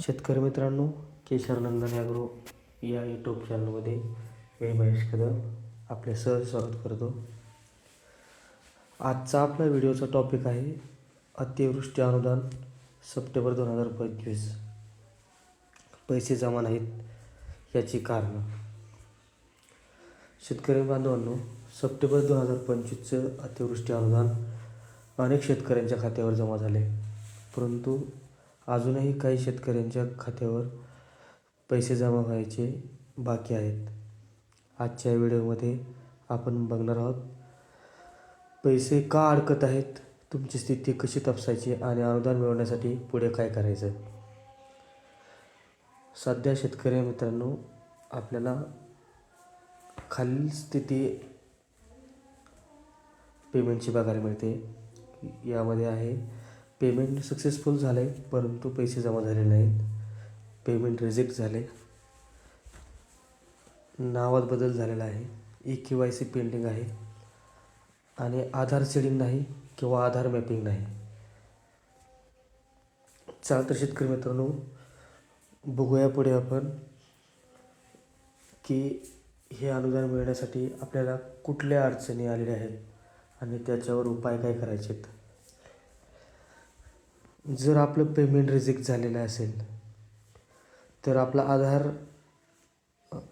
शेतकरी मित्रांनो केशर नंदन ॲग्रो या यूट्यूब चॅनलमध्ये मी महेश कदम आपले सहज स्वागत करतो. आजचा आपला व्हिडिओचा टॉपिक आहे अतिवृष्टी अनुदान सप्टेंबर दोन हजार पंचवीस. पैसे जमा नाहीत याची कारणं. शेतकरी बांधवांनो सप्टेंबर दोन हजार पंचवीसचं अतिवृष्टी अनुदान अनेक शेतकऱ्यांच्या खात्यावर जमा झाले. परंतु अजूनही काही शेतकऱ्यांच्या खात्यावर पैसे जमा व्हायचे बाकी आहेत. आजच्या व्हिडिओमध्ये आपण बघणार आहोत पैसे का अडकत आहेत तुमची स्थिती कशी तपासायची आणि अनुदान मिळवण्यासाठी पुढे काय करायचं? सध्या शेतकरी मित्रांनो आपल्याला खालील स्थिती पेमेंटची बघायला मिळते. यामध्ये आहे पेमेंट सक्सेसफुल झालं आहे परंतु पैसे जमा झाले नाहीत. पेमेंट रिजेक्ट झाले. नावात बदल झालेला आहे. E K Y C pending आहे. आणि आधार सीडिंग नाही किंवा आधार मॅपिंग नाही. चालतं तर शेतकरी मित्रांनो बघूया पुढे आपण की हे अनुदान मिळण्यासाठी आपल्याला कुठल्या अडचणी आलेल्या आहेत आणि त्याच्यावर उपाय काय करायचे आहेत जर आपलं पेमेंट रिजेक्ट झालेलं असेल तर आपला आधार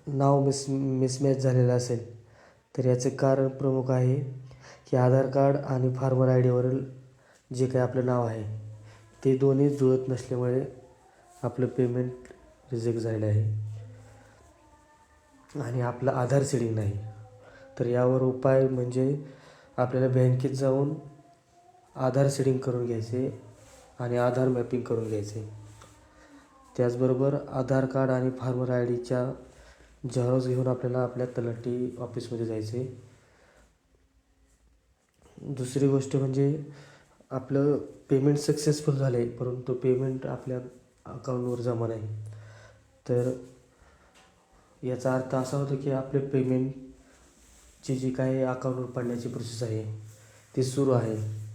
नाव मिस मिसमॅच झालेलं असेल तर याचे कारण प्रमुख आहे की आधार कार्ड आणि फार्मर आय डीवरील जे काही आपलं नाव आहे ते दोन्ही जुळत नसल्यामुळे आपलं पेमेंट रिजेक्ट झालेलं आहे. आणि आपलं आधार सेडिंग नाही. तर यावर उपाय म्हणजे आपल्याला बँकेत जाऊन आधार सेडिंग करून घ्यायचे. आणि आधार मॅपिंग करून घ्यायचे. त्याचबरोबर आधार कार्ड आणि फार्मर आय डीच्या झेरॉक्स घेऊन आपल्याला आपल्या तलाठी ऑफिसमध्ये जायचे. दुसरी गोष्ट म्हणजे आपलं पेमेंट सक्सेसफुल झालं आहे परंतु पेमेंट आपल्या अकाउंटवर जमा नाही. तर याचा अर्थ असा होतो की आपले पेमेंटची जी काही अकाउंटवर पडण्याची प्रोसेस आहे ती सुरू आहे.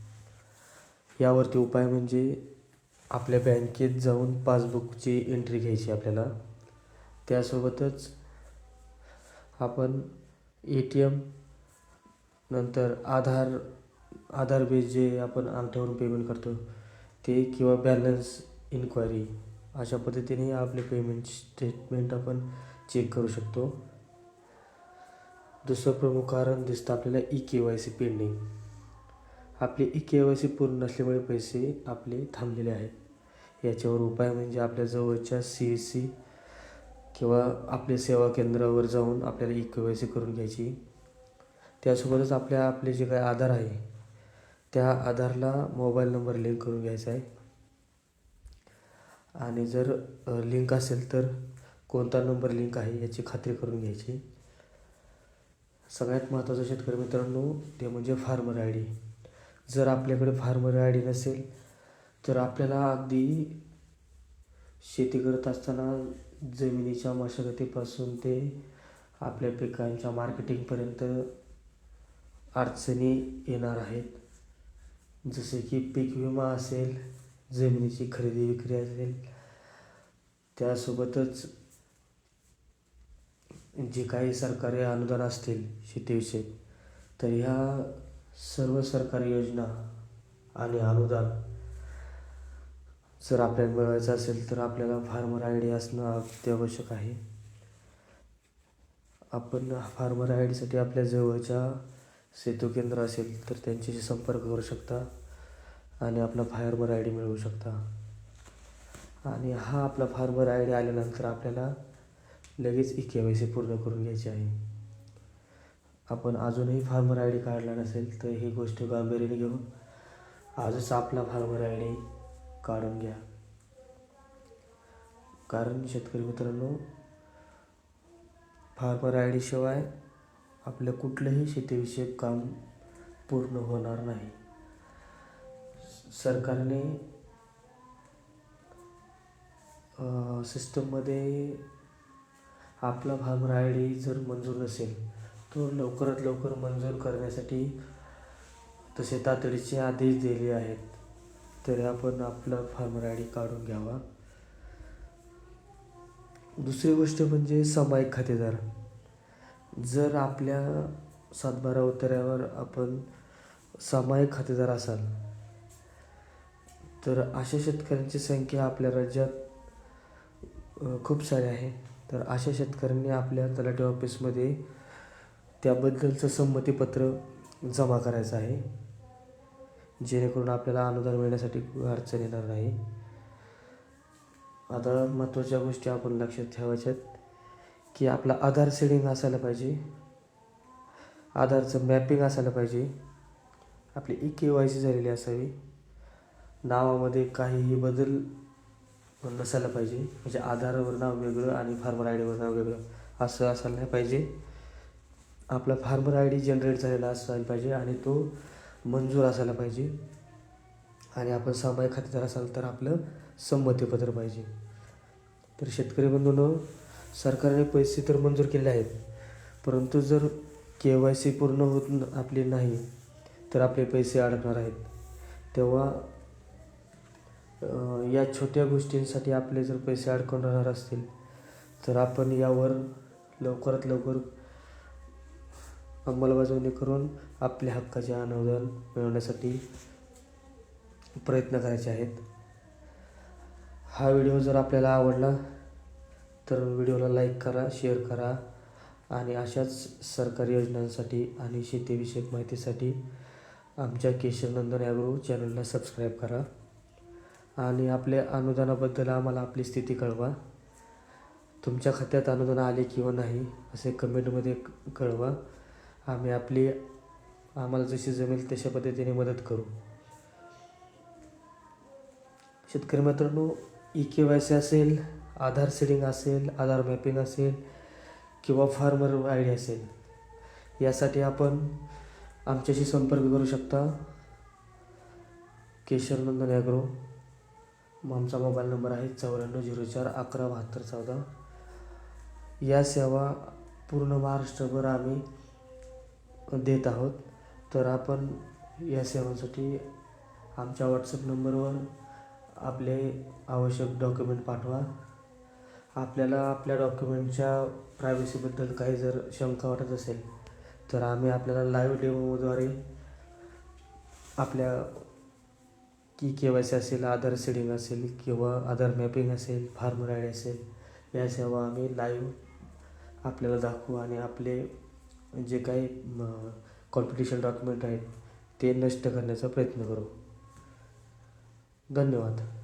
यावरती उपाय म्हणजे आपल्या बँकेत जाऊन पासबुकची एंट्री घ्यायची आपल्याला. त्यासोबतच आपण ए टी एम नंतर आधार आधार बेस जे आपण अंगठ्यावरून पेमेंट करतो ते किंवा बॅलन्स इन्क्वायरी अशा पद्धतीने आपले पेमेंट स्टेटमेंट आपण चेक करू शकतो. दुसरं प्रमुख कारण दिसतं आपल्याला E K Y C pending आपले ई के वाय सी पूर्ण नसल्यामुळे पैसे आपले थांबलेले आहेत. याच्यावर उपाय म्हणजे आपल्या जवळच्या सी एस सी किंवा आपल्या सेवा केंद्रावर जाऊन आपल्याला ई के वाय सी करून घ्यायची. त्यासोबतच आपल्या आपले जे काही आधार आहे त्या आधारला मोबाईल नंबर लिंक करून घ्यायचा आहे. आणि जर लिंक असेल तर कोणता नंबर लिंक आहे याची खात्री करून घ्यायची. सगळ्यात महत्त्वाचं शेतकरी मित्रांनो ते म्हणजे फार्मर आय डी. जर आपल्याकडे फार्मर आय डी नसेल तर आपल्याला अगदी शेती करत असताना जमिनीच्या मशागतीपासून ते आपल्या पिकांच्या मार्केटिंगपर्यंत अडचणी येणार आहेत. जसे की पीक विमा असेल जमिनीची खरेदी विक्री असेल त्यासोबतच जे काही सरकारी अनुदान असतील शेतीविषयक तर ह्या सर्व सरकारी योजना आणि अनुदान जर आपल्याला मिळवायचं असेल तर आपल्याला फार्मर आय डी असणं अत्यावश्यक आहे. आपण फार्मर आय डीसाठी आपल्या जवळच्या सेतू केंद्र असेल तर त्यांच्याशी संपर्क करू शकता आणि आपला फार्मर आय डी मिळवू शकता. आणि हा आपला फार्मर आय डी आल्यानंतर आपल्याला लगेच ई के वाय सी पूर्ण करून घ्यायची आहे. आपण अजूनही फार्मर आय डी काढला नसेल तर ही गोष्ट गांभीर्याने घेऊन आजच आपला फार्मर आय डी काढून घ्या. कारण शेतकरी मित्रांनो फार्मर आय डी शिवाय आपलं कुठलंही शेतीविषयक काम पूर्ण होणार नाही. सरकारने सिस्टममध्ये आपला फार्मर आय डी जर मंजूर नसेल तो लवकरात लवकर मंजूर करण्यासाठी तसे तातडीचे आदेश दिले आहेत. तरी आपण आपला फार्मर आय डी काढून घ्यावा. दुसरी गोष्ट म्हणजे सामायिक खातेदार. जर आपल्या सातबारा उतार्यावर आपण सामायिक खातेदार असाल तर अशा शेतकऱ्यांची संख्या आपल्या राज्यात खूप सारी आहे. तर अशा शेतकऱ्यांनी आपल्या तलाठी ऑफिसमध्ये त्याबद्दलचं संमतीपत्र जमा करायचं आहे. जेणेकरून आपल्याला अनुदान मिळण्यासाठी अडचण येणार नाही. आता महत्त्वाच्या गोष्टी आपण लक्षात ठेवायच्यात की आपला आधार सेडिंग असायला पाहिजे. आधारचं मॅपिंग असायला पाहिजे. आपली ई के वाय सी झालेली असावी. नावामध्ये काहीही बदल नसायला पाहिजे. म्हणजे आधारवर नाव वेगळं आणि फार्मर आय डीवर नाव वेगळं असं असायला नाही पाहिजे. आपला फार्मर आय डी जनरेट झालेला असायला पाहिजे आणि तो मंजूर असायला पाहिजे. आणि आपण सामायिक खातेदार असाल तर आपलं संमतीपत्र पाहिजे. तर शेतकरी बंधूंनो सरकारने पैसे तर मंजूर केले आहेत परंतु जर के वाय सी पूर्ण होत आपली नाही तर आपले पैसे अडकणार आहेत. तेव्हा या छोट्या गोष्टींसाठी आपले जर पैसे अडकून राहणार असतील तर आपण यावर लवकरात लवकर अंमलबजावणी करून आपल्या हक्काचे अनुदान मिळवण्यासाठी प्रयत्न करायचे आहेत. हा व्हिडिओ जर आपल्याला आवडला तर व्हिडिओला लाईक करा शेअर करा आणि अशाच सरकारी योजनांसाठी आणि शेतीविषयक माहितीसाठी आमच्या केशवनंदन ॲग्रो चॅनलला सबस्क्राईब करा आणि आपल्या अनुदानाबद्दल आम्हाला आपली स्थिती कळवा. तुमच्या खात्यात अनुदान आले किंवा नाही असे कमेंटमध्ये कळवा. आम्ही आपली आम्हाला जशी जमेल तशा पद्धतीने मदत करू. शेतकरी मित्रांनो ई के वाय सी असेल आधार सेडिंग असेल आधार मॅपिंग असेल किंवा फार्मर आय डी असेल यासाठी आपण आमच्याशी संपर्क करू शकता. केशरनंदन ॲग्रो. मग आमचा मोबाईल नंबर आहे चौऱ्याण्णव झिरो चार अकरा बहात्तर चौदा. या सेवा पूर्ण महाराष्ट्रभर आम्ही देत आहोत तर आपण या सेवांसाठी आमच्या व्हॉट्सअप नंबरवर आपले आवश्यक डॉक्युमेंट पाठवा. आपल्याला आपल्या डॉक्युमेंटच्या प्रायव्हसीबद्दल काही जर शंका वाटत असेल तर आम्ही आपल्याला लाईव्ह डेमोद्वारे आपल्या की के वाय सी असेल आधार सेडिंग असेल किंवा आधार मॅपिंग असेल फार्मर आय डी असेल या सेवा आम्ही लाईव्ह आपल्याला दाखवू आणि आपले जे काही कॉम्पिटिशन डॉक्युमेंट आहेत ते नष्ट करण्याचा प्रयत्न करू. धन्यवाद.